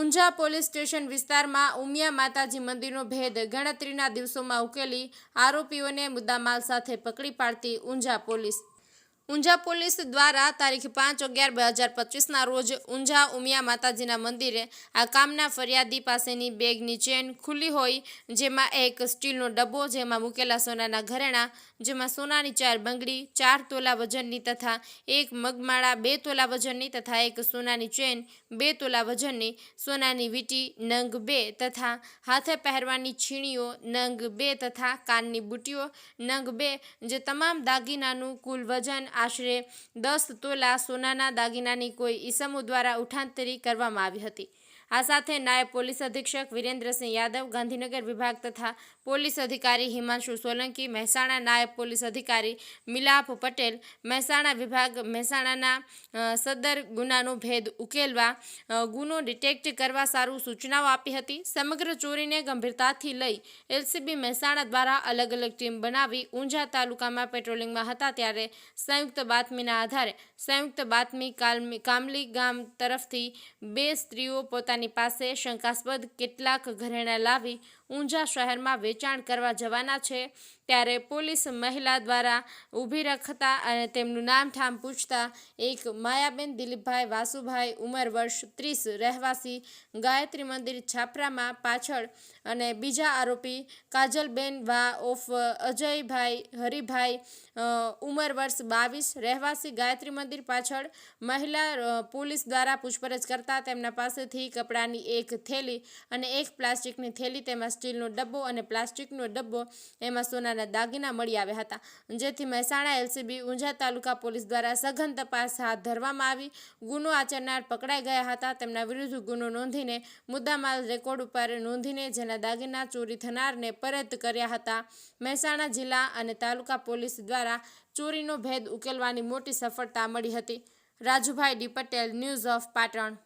Unjha police station વિસ્તારમાં ઉમિયા માતાજી મંદિરનો ભેદ ગણતરીના દિવસોમાં ઉકેલી આરોપીઓને મુદ્દામાલ સાથે પકડી પાડતી ઊંઝા પોલીસ ઊંઝા પોલીસ દ્વારા તારીખ પાંચ અગિયાર બે હજાર પચીસના રોજ ઊંઝા ઉમિયા માતાજીના મંદિરે આ કામના ફરિયાદી પાસેની બેગની ચેન ખુલ્લી હોય, જેમાં એક સ્ટીલનો ડબ્બો, જેમાં મૂકેલા સોનાના ઘરેણાં, જેમાં સોનાની ચાર બંગડી, ચાર તોલા વજનની તથા એક મગમાળા, બે તોલા વજનની તથા એક સોનાની ચેન, બે તોલા વજનની, સોનાની વીંટી, નંગ બે તથા હાથે પહેરવાની છીણીઓ, નંગ બે તથા કાનની બુટીઓ, નંગ બે, જે તમામ દાગીનાનું કુલ વજન આશરે દસ તોલા સોનાના દાગીનાની કોઈ ઈસમો દ્વારા ઉઠાંતરી કરવામાં આવી હતી. આ સાથે નાયબ પોલીસ અધિક્ષક વિરેન્દ્રસિંહ યાદવ ગાંધીનગર વિભાગ તથા પોલીસ અધિકારી હિમાંશુ સોલંકી મહેસાણા નાયબ પોલીસ અધિકારી મિલાપ પટેલ મહેસાણા વિભાગ મહેસાણાના અ, સદર ગુનાનો ભેદ ઉકેલવા અ, ગુનો ડિટેક્ટ કરવા સારું સૂચનાઓ આપી હતી સમગ્ર ચોરીને ગંભીરતાથી લઈ એલસીબી મહેસાણા દ્વારા અલગ અલગ ટીમ બનાવી ઊંઝા તાલુકામાં પેટ્રોલિંગમાં હતા ત્યારે સંયુક્ત બાતમીના આધારે સંયુક્ત બાતમી કાલમી કામલી ગામ તરફથી બે સ્ત્રીઓ પોતાની પાસે શંકાસ્પદ કેટલાક ઘરેણાં લાવી ઊંઝા શહેરમાં વેચાણ કરવા જવાના છે, ત્યારે પોલીસ મહિલા દ્વારા ઊભી રખતા અને તેમનું નામ ઠામ પૂછતા એક માયાબેન દિલીપભાઈ વાસુભાઈ ઉંમર વર્ષ ત્રીસ, રહેવાસી ગાયત્રી મંદિર છાપરામાં પાછળ અને બીજા આરોપી કાજલબેન વા ઓફ અજયભાઈ હરિભાઈ ઉંમર વર્ષ બાવીસ, રહેવાસી ગાયત્રી મંદિર પાછળ મહિલા પોલીસ દ્વારા પૂછપરછ કરતા તેમના પાસેથી કપડાની એક થેલી અને એક પ્લાસ્ટિકની થેલી તેમાં સ્ટીલનો ડબ્બો અને પ્લાસ્ટિકનો ડબ્બો એમાં સોનાના દાગીના મળી આવ્યા હતા. જેથી મહેસાણા એલસીબી ઊંઝા તાલુકા પોલીસ દ્વારા સઘન તપાસ હાથ ધરવામાં આવી. ગુનો આચરનાર પકડાઈ ગયા હતા. તેમના વિરુદ્ધ ગુનો નોંધીને મુદ્દામાલ રેકોર્ડ ઉપર નોંધીને જેના દાગીના ચોરી થનારને પરત કર્યા હતા. મહેસાણા જિલ્લા અને તાલુકા પોલીસ દ્વારા ચોરીનો ભેદ ઉકેલવાની મોટી સફળતા મળી હતી. Rajubhai D Patel, news of Patan.